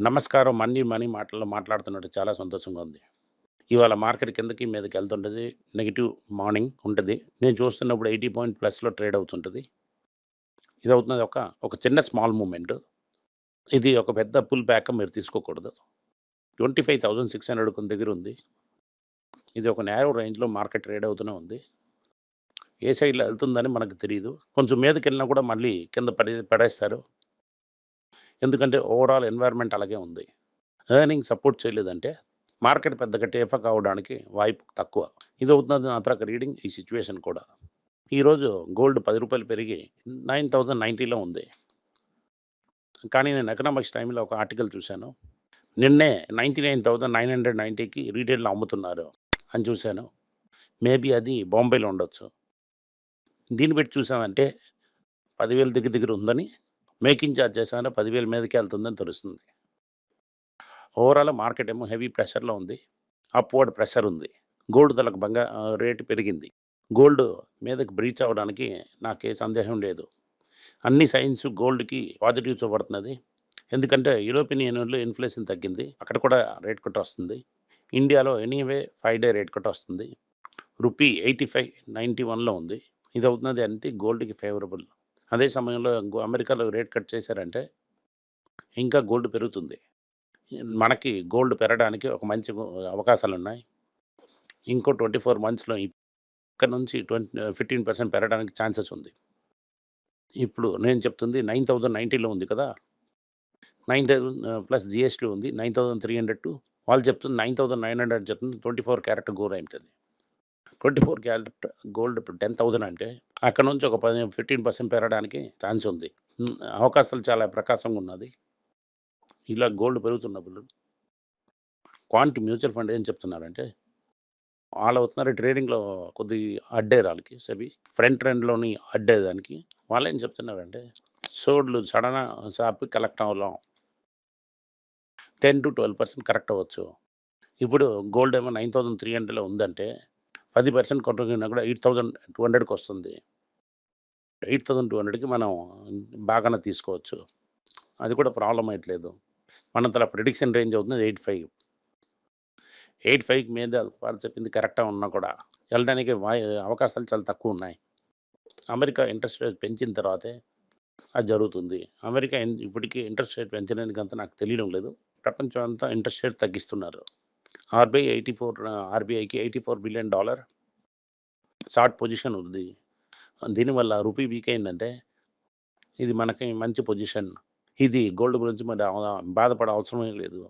నమస్కారం money money మాటల్లో మాట్లాడుతున్నట్టు చాలా సంతోషంగా ఉంది. ఇవాళ మార్కెట్ కిందకి మీదకి వెళ్తుంటుంది. నెగిటివ్ మార్నింగ్ ఉంటుంది. నేను చూస్తున్నప్పుడు ఎయిటీ పాయింట్ ప్లస్లో ట్రేడ్ అవుతుంటుంది. ఇది అవుతున్నది ఒక ఒక చిన్న స్మాల్ మూమెంట్. ఇది ఒక పెద్ద పుల్ బ్యాక్ మీరు తీసుకోకూడదు. Twenty five thousand six hundred దగ్గర ఉంది. ఇది ఒక నేరో రేంజ్లో మార్కెట్ ట్రేడ్ అవుతూనే ఉంది. ఏ సైడ్లో వెళ్తుందని మనకు తెలియదు కొంచెం మీదకి వెళ్ళినా కూడా మళ్ళీ కింద పడి పడేస్తారు. ఎందుకంటే ఓవరాల్ ఎన్వైర్న్మెంట్ అలాగే ఉంది. ఎర్నింగ్ సపోర్ట్ చేయలేదంటే మార్కెట్ పెద్దగా టేఫక్ అవ్వడానికి వాయిపు తక్కువ. ఇది అవుతున్నది నా తర్వాత రీడింగ్ ఈ సిచ్యువేషన్ కూడా. ఈరోజు గోల్డ్ పది రూపాయలు పెరిగి నైన్ థౌజండ్ నైంటీలో ఉంది. కానీ నేను ఎకనామిక్స్ టైంలో ఒక ఆర్టికల్ చూశాను. నిన్నే ninety nine thousand nine hundred నైంటీకి రీటైల్లో అమ్ముతున్నారు అని చూశాను. మేబీ అది బాంబేలో ఉండొచ్చు. దీన్ని బట్టి చూసామంటే పదివేల దగ్గర దగ్గర ఉందని మేకింగ్ ఛార్జ్ చేసామంటే పదివేల మీదకి వెళ్తుందని తెలుస్తుంది. ఓవరాల్ మార్కెట్ ఏమో హెవీ ప్రెషర్లో ఉంది. అప్వర్డ్ ప్రెషర్ ఉంది. గోల్డ్ ధరకు బంగా రేటు పెరిగింది. గోల్డ్ మీదకి బ్రీచ్ అవ్వడానికి నాకే సందేహం లేదు. అన్ని సైన్స్ గోల్డ్కి పాజిటివ్ చూపడుతున్నది ఎందుకంటే యూరోపియన్ యూనియన్లో ఇన్ఫ్లేషన్ తగ్గింది. అక్కడ కూడా రేట్ కట్ వస్తుంది. ఇండియాలో anyway five day rate cut వస్తుంది. రూపీ ఎయిటీ ఫైవ్ నైంటీ వన్లో ఉంది. ఇది అవుతున్నది అంటే గోల్డ్కి ఫేవరబుల్. అదే సమయంలో అమెరికాలో రేట్ కట్ చేశారంటే ఇంకా గోల్డ్ పెరుగుతుంది. మనకి గోల్డ్ పెరగడానికి ఒక మంచి అవకాశాలు ఉన్నాయి ఇంకో ట్వంటీ ఫోర్ మంత్స్లో ఇక్కడ నుంచి ట్వంటీ ఫిఫ్టీన్ పర్సెంట్ పెరగడానికి ఛాన్సెస్ ఉంది. ఇప్పుడు నేను చెప్తుంది నైన్ థౌజండ్ నైంటీలో ఉంది కదా? నైన్ థౌజండ్ ప్లస్ జిఎస్టీ ఉంది nine thousand three hundred two. వాళ్ళు చెప్తుంది నైన్ థౌజండ్ నైన్ హండ్రెడ్ చెప్తుంది. ట్వంటీ ఫోర్ క్యారెట్ గోర్ అవుతుంది ట్వంటీ ఫోర్ క్యారెట్ గోల్డ్ ఇప్పుడు టెన్ థౌజండ్ అంటే అక్కడ నుంచి ఒక పది ఫిఫ్టీన్ పర్సెంట్ పెరగడానికి ఛాన్స్ ఉంది. అవకాశాలు చాలా ప్రకాశంగా ఉన్నది. ఇలా గోల్డ్ పెరుగుతున్నప్పుడు క్వాంటి మ్యూచువల్ ఫండ్ ఏం చెప్తున్నారంటే వాళ్ళు అవుతున్నారు ట్రేడింగ్లో కొద్ది అడ్డే వాళ్ళకి సరి ఫ్రంట్ ట్రెండ్లోని అడ్డేదానికి వాళ్ళు ఏం చెప్తున్నారంటే సోడ్లు sudden shop collect అవ్వలేం. Ten to twelve percent correct అవ్వచ్చు. ఇప్పుడు గోల్డ్ ఏమో నైన్ థౌసండ్ త్రీ హండ్రెడ్లో ఉందంటే పది పర్సెంట్ కొట్టుకున్నా కూడా ఎయిట్ థౌసండ్ టూ హండ్రెడ్కి వస్తుంది. ఎయిట్ థౌజండ్ టూ హండ్రెడ్కి మనం బాగానే తీసుకోవచ్చు. అది కూడా ప్రాబ్లం అయ్యట్లేదు. మన తల ప్రిడిక్షన్ రేంజ్ అవుతుంది ఎయిట్ ఫైవ్. ఎయిట్ ఫైవ్ మీద వాళ్ళు చెప్పింది కరెక్ట్గా ఉన్నా కూడా వెళ్ళడానికి వాయి అవకాశాలు చాలా తక్కువ ఉన్నాయి. అమెరికా ఇంట్రెస్ట్ రేట్ పెంచిన తర్వాతే అది జరుగుతుంది. అమెరికా ఇప్పటికీ ఇంట్రెస్ట్ రేట్ పెంచడానికి అంతా నాకు తెలియడం లేదు. ప్రపంచం అంతా ఇంట్రెస్ట్ రేట్ తగ్గిస్తున్నారు. ఆర్బీఐ ఎయిటీ ఫోర్ ఆర్బీఐకి eighty four billion dollar short position ఉంది. దీనివల్ల రూపీ వీక్ అయిందంటే ఇది మనకి మంచి పొజిషన్. ఇది గోల్డ్ గురించి మరి బాధపడ బాధపడే అవసరమే లేదు.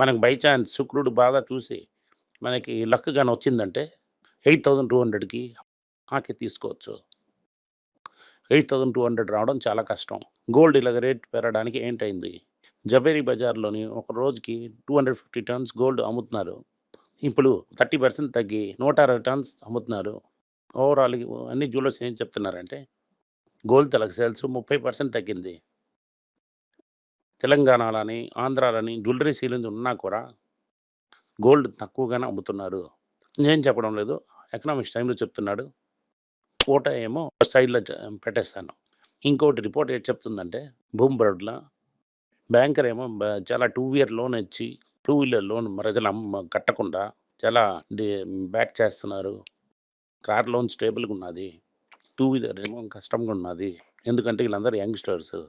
మనకు బై ఛాన్స్ శుక్రుడు బాధ చూసి మనకి లక్ కానీ వచ్చిందంటే ఎయిట్ థౌజండ్ టూ హండ్రెడ్కి ఆకి తీసుకోవచ్చు. ఎయిట్ థౌజండ్ టూ హండ్రెడ్ రావడం చాలా కష్టం. గోల్డ్ ఇలాగ రేట్ పెరగడానికి ఏంటైంది జవేరీ బజార్లోని ఒక రోజుకి two hundred fifty tons gold అమ్ముతున్నారు. ఇప్పుడు థర్టీ పర్సెంట్ తగ్గి నూట అరవై టన్స్ అమ్ముతున్నారు. ఓవరాల్ అన్ని జ్యువెలర్స్ ఏం చెప్తున్నారంటే గోల్డ్ తెలకు సేల్స్ ముప్పై పర్సెంట్ తగ్గింది. తెలంగాణలోని ఆంధ్రాలని జ్యువెలరీ సీలింగ్ ఉన్నా కూడా గోల్డ్ తక్కువగానే అమ్ముతున్నారు. నేను చెప్పడం లేదు ఎకనామిక్స్ టైంలో చెప్తున్నాడు. ఫోటో ఏమో స్టైల్లో పెట్టేస్తాను. ఇంకోటి రిపోర్ట్ ఏం చెప్తుందంటే భూమి బరోడ్లో బ్యాంకర్ ఏమో బ- చాలా టూ వీలర్ లోన్ ఇచ్చి టూ వీలర్ లోన్ ప్రజలు అమ్మ కట్టకుండా చాలా బ్యాక్ చేస్తున్నారు. కార్ లోన్ స్టేబుల్గా ఉన్నది. టూ వీలర్ ఏమో కష్టంగా ఉన్నది. ఎందుకంటే వీళ్ళందరూ యంగ్స్టర్స్.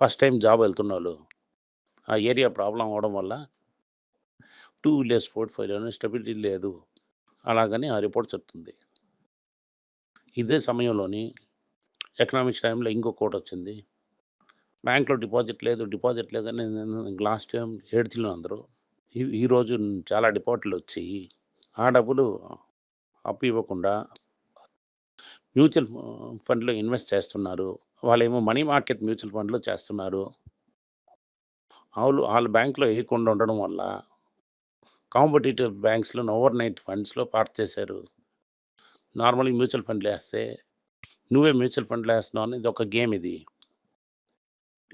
ఫస్ట్ టైం జాబ్ వెళ్తున్న వాళ్ళు ఆ ఏరియా ప్రాబ్లం అవడం వల్ల టూ వీలర్స్ పోర్ట్ఫోలియోని స్టెబిలిటీ లేదు. అలాగని ఆ రిపోర్ట్ చెప్తుంది. ఇదే సమయంలోని ఎకనామిక్స్ టైంలో ఇంకో కోట్ వచ్చింది బ్యాంక్లో డిపాజిట్ లేదు డిపాజిట్ లేదని లాస్ట్ టైం ఏడ్చిలో అందరూ. ఈరోజు చాలా డిపాజిట్లు వచ్చాయి ఆ డబ్బులు అప్పు ఇవ్వకుండా మ్యూచువల్ ఫండ్లో ఇన్వెస్ట్ చేస్తున్నారు. వాళ్ళేమో మనీ మార్కెట్ మ్యూచువల్ ఫండ్లో చేస్తున్నారు. వాళ్ళు వాళ్ళ బ్యాంక్లో వేయకుండా ఉండడం వల్ల కాంపిటేటివ్ బ్యాంక్స్లో ఓవర్ నైట్ ఫండ్స్లో పార్ట్ చేశారు. నార్మల్గా మ్యూచువల్ ఫండ్లు వేస్తే నువ్వే మ్యూచువల్ ఫండ్లు వేస్తున్నావు అని ఇది ఒక గేమ్ ఇది.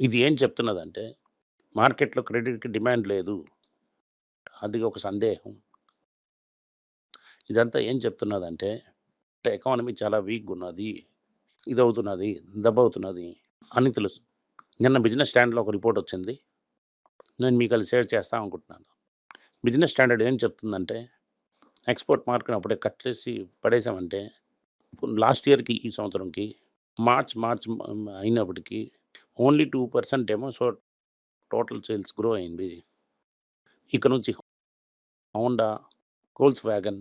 ఇది ఏం చెప్తున్నదంటే మార్కెట్లో క్రెడిట్కి డిమాండ్ లేదు. అది ఒక సందేహం. ఇదంతా ఏం చెప్తున్నదంటే ఎకానమీ చాలా వీక్గా ఉన్నది ఇది అవుతున్నది దెబ్బ అవుతున్నది అని తెలుసు. నిన్న బిజినెస్ స్టాండర్డ్లో ఒక రిపోర్ట్ వచ్చింది. నేను మీకు అది షేర్ చేస్తాం అనుకుంటున్నాను. బిజినెస్ స్టాండర్డ్ ఏం చెప్తుందంటే, ఎక్స్‌పోర్ట్ మార్కెట్ అప్పుడే కట్ చేసి పడేసామంటే, లాస్ట్ ఇయర్‌కి ఈ సంవత్సరంకి మార్చ్, మార్చ్ అయినప్పటికీ ఓన్లీ టూ పర్సెంట్ ఏమో సో టోటల్ సేల్స్ గ్రో అయింది. ఇక నుంచి హోండా, కోల్స్ wagon,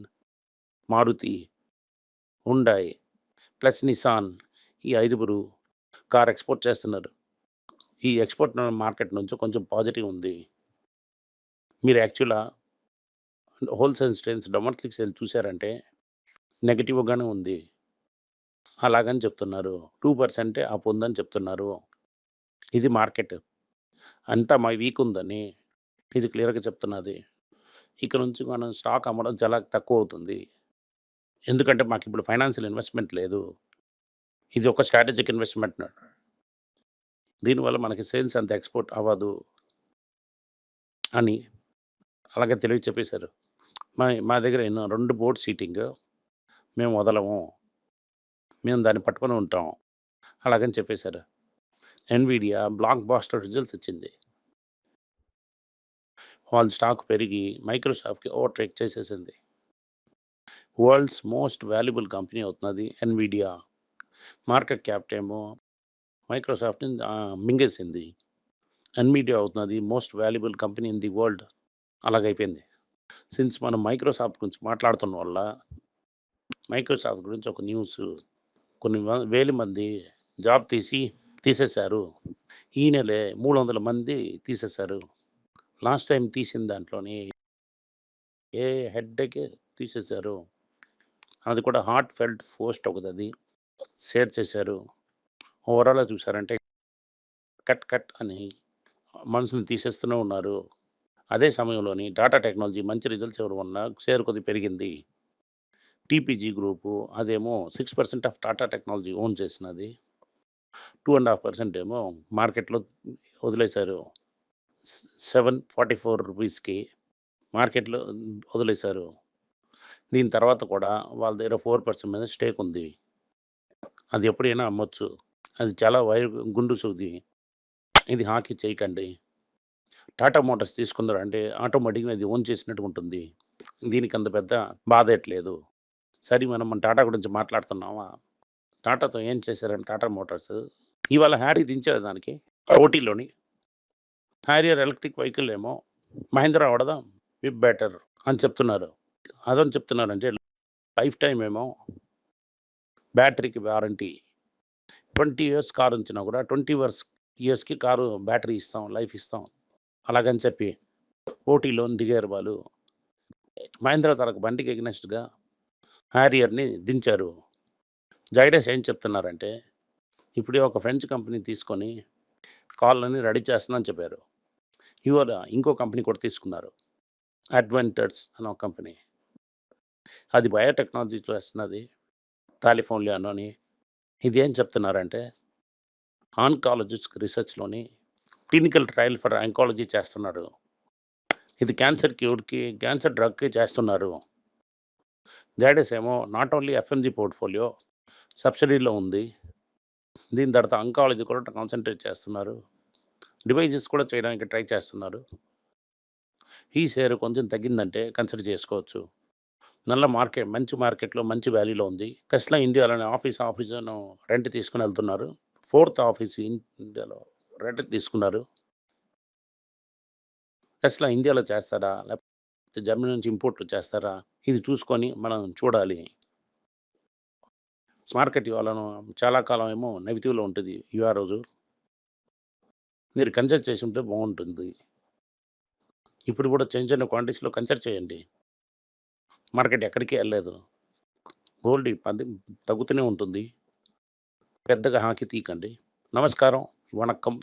Maruti, Hyundai plus Nissan ఈ ఐదుగురు కార్ ఎక్స్‌పోర్ట్ చేస్తున్నారు. ఈ ఎక్స్‌పోర్ట్ మార్కెట్ నుంచి కొంచెం పాజిటివ్ ఉంది. మీరు యాక్చువల్‌గా హోల్‌సేల్ స్ట్రెన్స్ డొమెస్టిక్ సేల్ చూసారంటే నెగిటివ్గానే ఉంది. అలాగని చెప్తున్నారు. టూ పర్సెంటే అప్ ఉందని చెప్తున్నారు. ఇది మార్కెట్. అంతా మా వీక్ ఉందని ఇది క్లియర్‌గా చెప్తున్నది. ఇక్కడ నుంచి మనం స్టాక్ అమ్మడం చాలా తక్కువ అవుతుంది. ఎందుకంటే మాకు ఇప్పుడు ఫైనాన్షియల్ ఇన్వెస్ట్‌మెంట్ లేదు. ఇది ఒక స్ట్రాటజిక్ ఇన్వెస్ట్‌మెంట్. దీనివల్ల మనకి సేల్స్ అంత ఎక్స్‌పోర్ట్ అవ్వదు. అని అలాగే తెలివి చెప్పేశారు. మా మా దగ్గర ఎన్నో 2 బోర్డ్ సీటింగ్ మేము వదలము. మేము దాన్ని పట్టుకొని ఉంటాం. అలాగని చెప్పేశారు. ఎన్‌విడియా బ్లాక్ బాస్టర్ రిజల్ట్స్ ఇచ్చింది. వాళ్ళ స్టాక్ పెరిగి మైక్రోసాఫ్ట్‌కి ఓవర్‌టేక్ చేసేసింది. వరల్డ్స్ మోస్ట్ వాల్యుబుల్ కంపెనీ అవుతున్నది ఎన్‌విడియా. మార్కెట్ క్యాప్ ఏమో మైక్రోసాఫ్ట్‌ని మింగేసింది. ఎన్‌విడియా అవుతున్నది most valuable company in the world. అలాగైపోయింది. Since మనం మైక్రోసాఫ్ట్ గురించి మాట్లాడుతున్న వల్ల మైక్రోసాఫ్ట్ గురించి ఒక న్యూస్ కొన్ని వేల మంది జాబ్ తీసి తీసేశారు. ఈ నెలే 300 మంది తీసేశారు. లాస్ట్ టైం తీసిన దాంట్లోని ఏ హెడ్‌కి తీసేశారు. అది కూడా హార్ట్ ఫెల్ట్ పోస్ట్ అది షేర్ చేశారు. ఓవరాల్‌గా చూసారంటే కట్ కట్ అని మనుషుల్ని తీసేస్తూనే ఉన్నారు. అదే సమయంలోని టాటా టెక్నాలజీ మంచి రిజల్ట్స్ ఎవరు ఉన్నా షేర్ కొద్ది పెరిగింది. టీపీజీ గ్రూపు అదేమో six percent of Tata technology own చేసినది. 2.5% ఏమో మార్కెట్‌లో వదిలేశారు. సెవెన్ ఫార్టీ ఫోర్ రూపీస్‌కి మార్కెట్‌లో వదిలేశారు. దీని తర్వాత కూడా వాళ్ళ దగ్గర ఫోర్ పర్సెంట్ మీద స్టేక్ ఉంది. అది ఎప్పుడైనా అమ్మొచ్చు. అది చాలా వైర్ గుండు సూది. ఇది హాకీ చేయకండి. టాటా మోటార్స్ తీసుకున్నారంటే ఆటోమేటిక్‌గా అది ఓన్ చేసినట్టు ఉంటుంది. దీనికి అంత పెద్ద బాధేట్లేదు. సరే మనం మన టాటా గురించి మాట్లాడుతున్నామా? టాటాతో ఏం చేశారంటే టాటా మోటార్స్ ఇవాళ హ్యారీ దించారు దానికి ఓటీలోని. హ్యారియర్ ఎలక్ట్రిక్ వెహికల్ ఏమో మహీంద్రా వాడదాం విప్ బెటర్ అని చెప్తున్నారు. అదని చెప్తున్నారంటే లైఫ్ టైం ఏమో బ్యాటరీకి వారంటీ. 20 ఇయర్స్ కారు ఉంచినా కూడా ట్వంటీ ఇయర్స్ ఇయర్స్‌కి కారు బ్యాటరీ ఇస్తాం. లైఫ్ ఇస్తాం. అలాగని చెప్పి ఓటీలోని దిగారు వాళ్ళు. మహేంద్ర తనకు బండికి ఎగ్నెస్ట్‌గా హ్యారియర్‌ని దించారు. జైడెస్ ఏం చెప్తున్నారంటే ఇప్పుడే ఒక ఫ్రెంచ్ కంపెనీ తీసుకొని కాళ్ళని రెడీ చేస్తుందని చెప్పారు. ఇవాళ ఇంకో కంపెనీ కూడా తీసుకున్నారు. అడ్వెంటర్స్ అని ఒక కంపెనీ. అది బయోటెక్నాలజీ చేస్తున్నది. అని ఇది ఏం చెప్తున్నారంటే ఆన్కాలజిస్ట్ రీసెర్చ్లోని క్లినికల్ ట్రయల్ ఫర్ ఆంకాలజీ చేస్తున్నారు. ఇది క్యాన్సర్ క్యూర్‌కి క్యాన్సర్ డ్రగ్‌కి చేస్తున్నారు. జైడస్ ఏమో నాట్ ఓన్లీ ఎఫ్ఎంజీ పోర్ట్‌ఫోలియో సబ్సిడీలో ఉంది. దీని తర్వాత అంకాలజీ కూడా కాన్సంట్రేట్ చేస్తున్నారు. డివైసెస్ కూడా చేయడానికి ట్రై చేస్తున్నారు. ఈ షేర్ కొంచెం తగ్గిందంటే కన్సిడర్ చేసుకోవచ్చు. నల్ల మార్కెట్ మంచి మార్కెట్‌లో మంచి వాల్యూలో ఉంది. కస్లా ఇండియాలోనే ఆఫీస్ ఆఫీసును రెంట్ తీసుకొని వెళ్తున్నారు. ఫోర్త్ ఆఫీస్ ఇన్ ఇండియాలో రెంట్ తీసుకున్నారు. కస్లా ఇండియాలో చేస్తారా? లేకపోతే జర్మనీ నుంచి ఇంపోర్ట్ చేస్తారా? ఇది చూసుకొని మనం చూడాలి. మార్కెట్ ఇవ్వాలను చాలా కాలం ఏమో నెగిటివ్లో ఉంటుంది ఇవాళ రోజు. మీరు కన్సిడర్ ఉంటే బాగుంటుంది ఇప్పుడు కూడా చిన్న చిన్న క్వాంటిటీస్‌లో కన్సిడర్ చేయండి. మార్కెట్ ఎక్కడికి వెళ్ళలేదు గోల్డ్ పంది తగ్గుతూనే ఉంటుంది. పెద్దగా హాకీ తీకండి నమస్కారం. వణకం